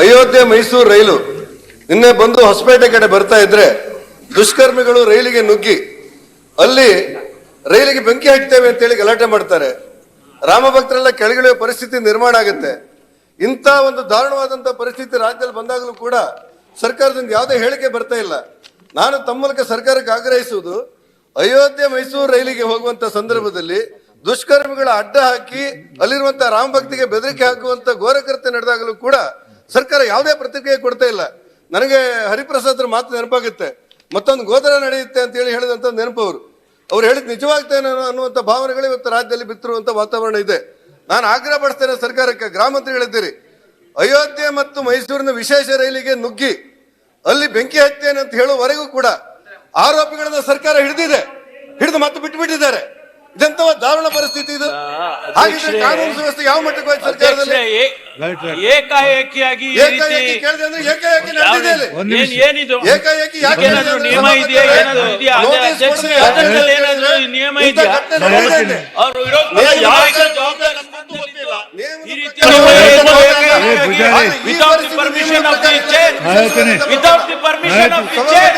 ಅಯೋಧ್ಯೆ ಮೈಸೂರು ರೈಲು ನಿನ್ನೆ ಬಂದು ಹೊಸಪೇಟೆ ಕಡೆ ಬರ್ತಾ ಇದ್ರೆ ದುಷ್ಕರ್ಮಿಗಳು ರೈಲಿಗೆ ನುಗ್ಗಿ, ಅಲ್ಲಿ ರೈಲಿಗೆ ಬೆಂಕಿ ಹಚ್ತೇವೆ ಅಂತೇಳಿ ಗಲಾಟೆ ಮಾಡ್ತಾರೆ. ರಾಮಭಕ್ತರೆಲ್ಲ ಕೆಳಗಿಳಿಯುವ ಪರಿಸ್ಥಿತಿ ನಿರ್ಮಾಣ ಆಗುತ್ತೆ. ಇಂಥ ಒಂದು ದಾರುಣವಾದಂಥ ಪರಿಸ್ಥಿತಿ ರಾಜ್ಯದಲ್ಲಿ ಬಂದಾಗಲೂ ಕೂಡ ಸರ್ಕಾರದಿಂದ ಯಾವುದೇ ಹೇಳಿಕೆ ಬರ್ತಾ ಇಲ್ಲ. ನಾನು ತಮ್ಮ ಸರ್ಕಾರಕ್ಕೆ ಆಗ್ರಹಿಸುವುದು, ಅಯೋಧ್ಯೆ ಮೈಸೂರು ರೈಲಿಗೆ ಹೋಗುವಂತ ಸಂದರ್ಭದಲ್ಲಿ ದುಷ್ಕರ್ಮಿಗಳ ಅಡ್ಡ ಹಾಕಿ ಅಲ್ಲಿರುವಂತಹ ರಾಮ ಭಕ್ತಿಗೆ ಬೆದರಿಕೆ ಹಾಕುವಂತ ಘೋರಕೃತ್ಯ ನಡೆದಾಗಲೂ ಕೂಡ ಸರ್ಕಾರ ಯಾವುದೇ ಪ್ರತಿಕ್ರಿಯೆ ಕೊಡ್ತಾ ಇಲ್ಲ. ನನಗೆ ಹರಿಪ್ರಸಾದ್ರ ಮಾತು ನೆನಪಾಗುತ್ತೆ. ಮತ್ತೊಂದು ಗೋದರ ನಡೆಯುತ್ತೆ ಅಂತ ಹೇಳಿ ಹೇಳಿದಂತ ನೆನಪು ಅವರು ಅವ್ರು ಹೇಳಿದ್ ನಿಜವಾಗ್ತೇನೆ ಅನ್ನುವಂಥ ಭಾವನೆಗಳು ಇವತ್ತು ರಾಜ್ಯದಲ್ಲಿ ಬಿತ್ತಿರುವಂತ ವಾತಾವರಣ ಇದೆ. ನಾನು ಆಗ್ರಹ ಪಡಿಸ್ತೇನೆ ಸರ್ಕಾರಕ್ಕೆ. ಗ್ರಾಮಂತ್ರಿಗಳಿದ್ದೀರಿ ಅಯೋಧ್ಯೆ ಮತ್ತು ಮೈಸೂರಿನ ವಿಶೇಷ ರೈಲಿಗೆ ನುಗ್ಗಿ ಅಲ್ಲಿ ಬೆಂಕಿ ಹತ್ತೇನೆ ಅಂತ ಹೇಳುವವರೆಗೂ ಕೂಡ ಆರೋಪಿಗಳನ್ನ ಸರ್ಕಾರ ಹಿಡಿದಿದೆ. ಪರಿಸ್ಥಿತಿ ಇದು? ಹಾಗಿದ್ರೆ ಕಾನೂನು ಸುವ್ಯವಸ್ಥೆ ಯಾವ ಮಟ್ಟಕ್ಕೆ ಹೋಯ್ತು ಸರ್ಕಾರದಲ್ಲಿ? ಏಕಾಏಕಿಯಾಗಿ ಈ ರೀತಿ ಏಕಾಏಕಿ ಕೇಳಿದೆ ಅಂದ್ರೆ ಏಕಾಏಕಿ ನಡೆದಿದೆ ಇಲ್ಲಿ. ಏನ್-. ಏನಿದು ಏಕಾಏಕಿ ಯಾಕೆ ಏನಾದ್ರು ನಿಯಮ ಇದೆಯಾ ಏನಾದ್ರು ಇದೆಯಾ? ಅದೇ ನೋಟಿಸ್ ಅಧ್ಯಕ್ಷರೇ, ಕೊಡದೆ ಅದರಲ್ಲಿ ಏನಾದ್ರು ನಿಯಮ ಇಂಥ ಇದೆಯಾ? ಘಟನೆ. ಅವ್ರು ವಿರೋಧ ಯಾವ ಸರ್ಕಾರ ಜವಾಬ್ದಾರಿ ಗೊತ್ತಿಲ್ಲ. ಈ ರೀತಿ ನೀವು ಏಕಾಏಕಿ ಏಕಾಏಕಿಯಾಗಿ ಏ, without the permission of the chair. Without the permission of the chair.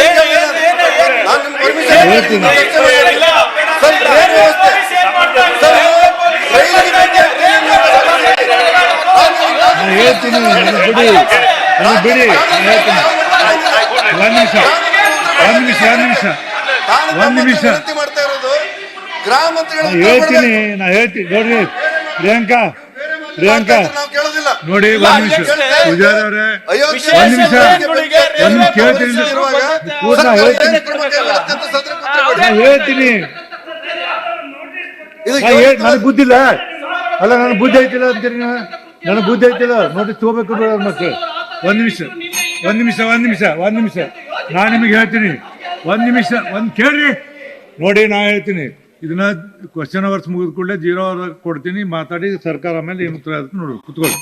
ಏನು- ಏನು- ಏನು- ಏನು- ನಾನು permission ಏನು- ಹೇಳ್ತೀನಿ ಬಿಡಿ. ಬಿಡಿ. ನಾನು ಹೇಳ್ತೀನಿ. ಒಂದು ನಿಮಿಷ. ಒಂದ್ ನಿಮಿಷ ಒಂದ್ ನಿಮಿಷ. ಒಂದ್ ನಿಮಿಷ. ಗ್ರಾಮ ನಾನು ಹೇಳ್ತೀನಿ ನಾ ಹೇಳ್ತೀನಿ. ನೋಡ್ರಿ ಪ್ರಿಯಾಂಕಾ ಪ್ರಿಯಾಂಕಾ. ನಾವು ಕೇಳೋದಿಲ್ಲ. ನೋಡಿ ಒಂದ್ ನಿಮಿಷ. ಪೂಜಾರಿ ಅವರೇ ಒಂದ್ ನಿಮಿಷ. ಒಂದ್ ನಿಮಿಷ ಕೇಳ್ತೀನಿ. ಪೊಲೀಸರು ಇರುವಾಗ ಕೂಡ ಸರ್ಕಾರ ಹೇಳ್ತೀನಿ. ನಾ. ನಾನು ಹೇಳ್ತೀನಿ. ನನಗೆ ಬುದ್ಧಿಲ್ಲ. ಅಲ್ಲ ನನಗೆ ಬುದ್ಧಿ ಐತಿಲ್ಲ ಅಂತೀರಿ ನೀವು? ನನಗೆ ಬುದ್ಧಿ ಐತಿಲ್ಲ ನೋಡಿ ತಗೋಬೇಕು ಮಕ್ಕಳು ಒಂದು ನಿಮಿಷ ಒಂದು ನಿಮಿಷ ಒಂದು ನಿಮಿಷ ಒಂದು ನಿಮಿಷ. ನಾನು ನಿಮಗೆ ಹೇಳ್ತೀನಿ. ಒಂದು ನಿಮಿಷ, ಒಂದು ಕೇಳ್ರಿ. ನೋಡಿ, ನಾ ಹೇಳ್ತೀನಿ. ಇದನ್ನ ಕ್ವಶನ್ ಅವರ್ಸ್ ಮುಗಿದ ಕೂಡಲೇ ಜೀರೋ ಅವರ್ ಕೊಡ್ತೀನಿ. ಮಾತಾಡಿ ಸರ್ಕಾರ ಮೇಲೆ ಏನು ನೋಡಿ, ಕುತ್ಕೊಳ್ಳಿ.